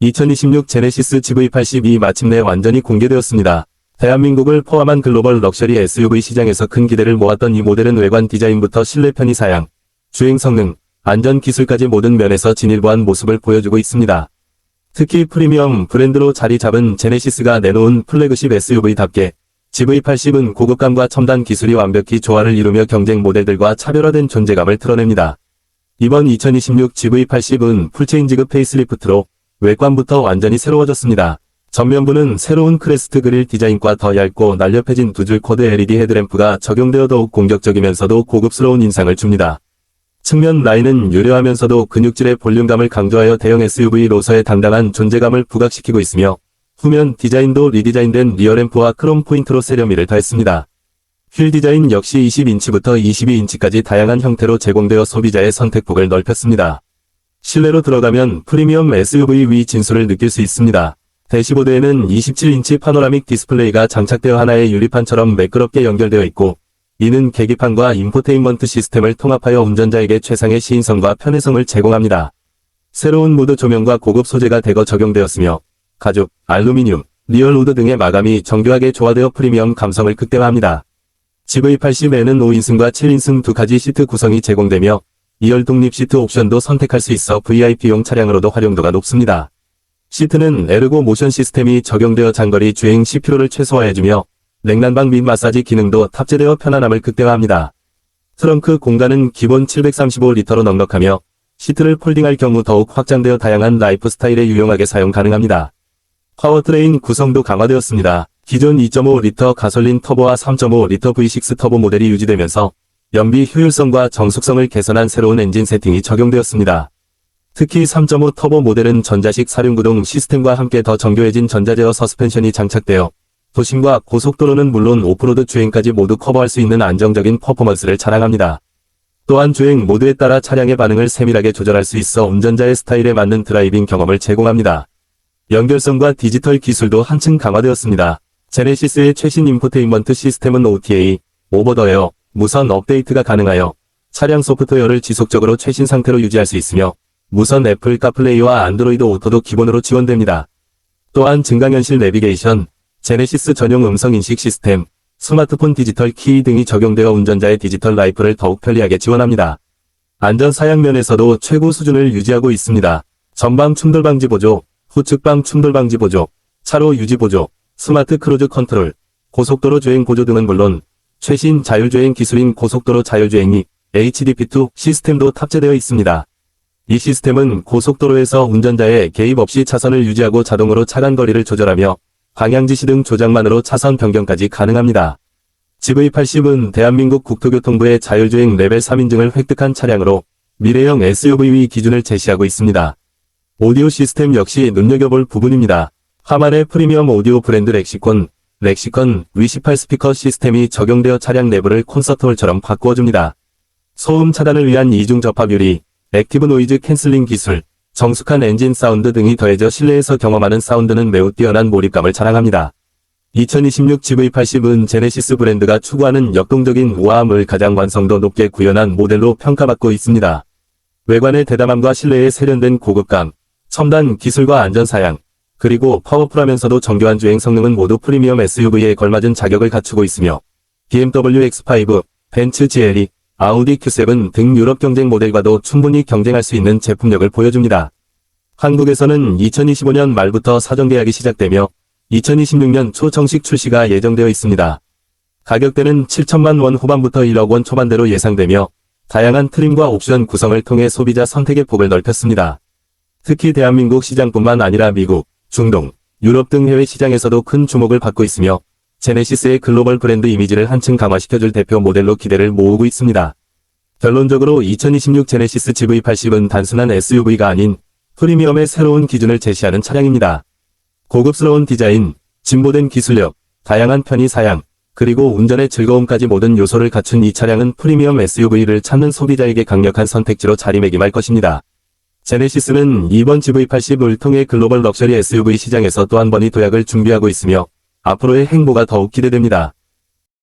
2026 제네시스 GV82 마침내 완전히 공개되었습니다. 대한민국을 포함한 글로벌 럭셔리 SUV 시장에서 큰 기대를 모았던 이 모델은 외관 디자인부터 실내 편의 사양, 주행 성능, 안전 기술까지 모든 면에서 진일보한 모습을 보여주고 있습니다. 특히 프리미엄 브랜드로 자리 잡은 제네시스가 내놓은 플래그십 SUV답게 GV80은 고급감과 첨단 기술이 완벽히 조화를 이루며 경쟁 모델들과 차별화된 존재감을 드러냅니다. 이번 2026 GV80은 풀체인지급 페이스리프트로 외관부터 완전히 새로워졌습니다. 전면부는 새로운 크레스트 그릴 디자인과 더 얇고 날렵해진 두 줄 코드 LED 헤드램프가 적용되어 더욱 공격적이면서도 고급스러운 인상을 줍니다. 측면 라인은 유려하면서도 근육질의 볼륨감을 강조하여 대형 SUV로서의 당당한 존재감을 부각시키고 있으며 후면 디자인도 리디자인된 리어램프와 크롬 포인트로 세련미를 더했습니다. 휠 디자인 역시 20인치부터 22인치까지 다양한 형태로 제공되어 소비자의 선택폭을 넓혔습니다. 실내로 들어가면 프리미엄 SUV 위 진수를 느낄 수 있습니다. 대시보드에는 27인치 파노라믹 디스플레이가 장착되어 하나의 유리판처럼 매끄럽게 연결되어 있고 이는 계기판과 인포테인먼트 시스템을 통합하여 운전자에게 최상의 시인성과 편의성을 제공합니다. 새로운 무드 조명과 고급 소재가 대거 적용되었으며 가죽, 알루미늄, 리얼우드 등의 마감이 정교하게 조화되어 프리미엄 감성을 극대화합니다. GV80에는 5인승과 7인승 두 가지 시트 구성이 제공되며 2열 독립 시트 옵션도 선택할 수 있어 VIP용 차량으로도 활용도가 높습니다. 시트는 에르고 모션 시스템이 적용되어 장거리 주행 시 피로를 최소화해주며 냉난방 및 마사지 기능도 탑재되어 편안함을 극대화합니다. 트렁크 공간은 기본 735리터로 넉넉하며 시트를 폴딩할 경우 더욱 확장되어 다양한 라이프 스타일에 유용하게 사용 가능합니다. 파워트레인 구성도 강화되었습니다. 기존 2.5리터 가솔린 터보와 3.5리터 V6 터보 모델이 유지되면서 연비 효율성과 정숙성을 개선한 새로운 엔진 세팅이 적용되었습니다. 특히 3.5 터보 모델은 전자식 사륜구동 시스템과 함께 더 정교해진 전자제어 서스펜션이 장착되어 도심과 고속도로는 물론 오프로드 주행까지 모두 커버할 수 있는 안정적인 퍼포먼스를 자랑합니다. 또한 주행 모드에 따라 차량의 반응을 세밀하게 조절할 수 있어 운전자의 스타일에 맞는 드라이빙 경험을 제공합니다. 연결성과 디지털 기술도 한층 강화되었습니다. 제네시스의 최신 인포테인먼트 시스템은 OTA, 오버더에어, 무선 업데이트가 가능하여 차량 소프트웨어를 지속적으로 최신 상태로 유지할 수 있으며 무선 애플 카플레이와 안드로이드 오토도 기본으로 지원됩니다. 또한 증강현실 내비게이션, 제네시스 전용 음성인식 시스템, 스마트폰 디지털 키 등이 적용되어 운전자의 디지털 라이프를 더욱 편리하게 지원합니다. 안전 사양 면에서도 최고 수준을 유지하고 있습니다. 전방 충돌 방지 보조, 후측방 충돌 방지 보조, 차로 유지 보조, 스마트 크루즈 컨트롤, 고속도로 주행 보조 등은 물론 최신 자율주행 기술인 고속도로 자율주행이 HDP2 시스템도 탑재되어 있습니다. 이 시스템은 고속도로에서 운전자의 개입 없이 차선을 유지하고 자동으로 차간 거리를 조절하며 방향지시 등 조작만으로 차선 변경까지 가능합니다. GV80은 대한민국 국토교통부의 자율주행 레벨 3인증을 획득한 차량으로 미래형 SUV 기준을 제시하고 있습니다. 오디오 시스템 역시 눈여겨볼 부분입니다. 하만의 프리미엄 오디오 브랜드 렉시콘, 렉시컨 V18 스피커 시스템이 적용되어 차량 내부를 콘서트홀처럼 바꾸어줍니다. 소음 차단을 위한 이중 접합 유리, 액티브 노이즈 캔슬링 기술, 정숙한 엔진 사운드 등이 더해져 실내에서 경험하는 사운드는 매우 뛰어난 몰입감을 자랑합니다. 2026 GV80은 제네시스 브랜드가 추구하는 역동적인 우아함을 가장 완성도 높게 구현한 모델로 평가받고 있습니다. 외관의 대담함과 실내의 세련된 고급감, 첨단 기술과 안전 사양, 그리고 파워풀하면서도 정교한 주행 성능은 모두 프리미엄 SUV에 걸맞은 자격을 갖추고 있으며 BMW X5, 벤츠 GLE, 아우디 Q7 등 유럽 경쟁 모델과도 충분히 경쟁할 수 있는 제품력을 보여줍니다. 한국에서는 2025년 말부터 사전 계약이 시작되며 2026년 초 정식 출시가 예정되어 있습니다. 가격대는 7천만 원 후반부터 1억 원 초반대로 예상되며 다양한 트림과 옵션 구성을 통해 소비자 선택의 폭을 넓혔습니다. 특히 대한민국 시장뿐만 아니라 미국, 중동, 유럽 등 해외 시장에서도 큰 주목을 받고 있으며 제네시스의 글로벌 브랜드 이미지를 한층 강화시켜줄 대표 모델로 기대를 모으고 있습니다. 결론적으로 2026 제네시스 GV80은 단순한 SUV가 아닌 프리미엄의 새로운 기준을 제시하는 차량입니다. 고급스러운 디자인, 진보된 기술력, 다양한 편의 사양, 그리고 운전의 즐거움까지 모든 요소를 갖춘 이 차량은 프리미엄 SUV를 찾는 소비자에게 강력한 선택지로 자리매김할 것입니다. 제네시스는 이번 GV80을 통해 글로벌 럭셔리 SUV 시장에서 또 한 번의 도약을 준비하고 있으며 앞으로의 행보가 더욱 기대됩니다.